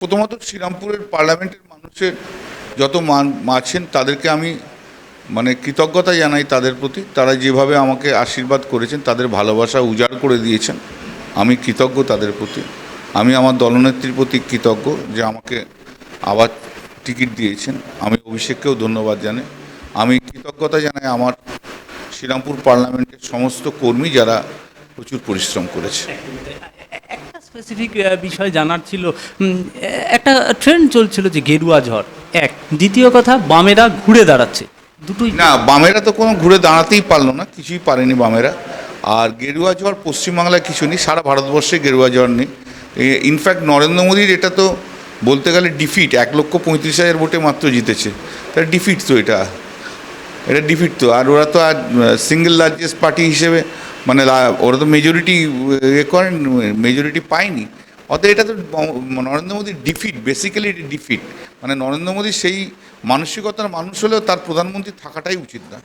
প্রথমত শ্রীরামপুরের পার্লামেন্টের মানুষের যত মান আছেন, তাদেরকে আমি মানে কৃতজ্ঞতা জানাই তাদের প্রতি। তারা যেভাবে আমাকে আশীর্বাদ করেছেন, তাদের ভালোবাসা উজাড় করে দিয়েছেন, আমি কৃতজ্ঞ তাদের প্রতি। আমি আমার দলনেত্রীর প্রতি কৃতজ্ঞ যে আমাকে আবার টিকিট দিয়েছেন। আমি অভিষেককেও ধন্যবাদ জানাই। আমি কৃতজ্ঞতা জানাই আমার শ্রীরামপুর পার্লামেন্টের সমস্ত কর্মী যারা প্রচুর পরিশ্রম করেছে। স্পেসিফিক বিষয় জানার ছিল একটা ট্রেন্ড চলছিল যে গেরুয়া ঝড়, এক। দ্বিতীয় কথা, বামেরা ঘুরে দাঁড়াচ্ছে। দুটোই না, বামেরা তো কোনো ঘুরে দাঁড়াতেই পারল না, কিছুই পারেনি বামেরা। আর গেরুয়া ঝড় পশ্চিমবাংলায় কিছু নেই, সারা ভারতবর্ষে গেরুয়া ঝড় নেই। ইনফ্যাক্ট নরেন্দ্র মোদীর এটা তো বলতে গেলে ডিফিট এক লক্ষ পঁয়ত্রিশ হাজার ভোটে মাত্র জিতেছে। তার ডিফিট তো এটা। এটা ডিফিট তো। আর ওরা তো আর সিঙ্গেল লার্জেস্ট পার্টি হিসেবে মানে ওরা তো মেজরিটি এ করেন মেজরিটি পায়নি। অতএব এটা তো নরেন্দ্র মোদীর ডিফিট বেসিক্যালি এটা ডিফিট মানে নরেন্দ্র মোদীর সেই মানসিকতার মানুষ হলেও তার প্রধানমন্ত্রী থাকাটাই উচিত না।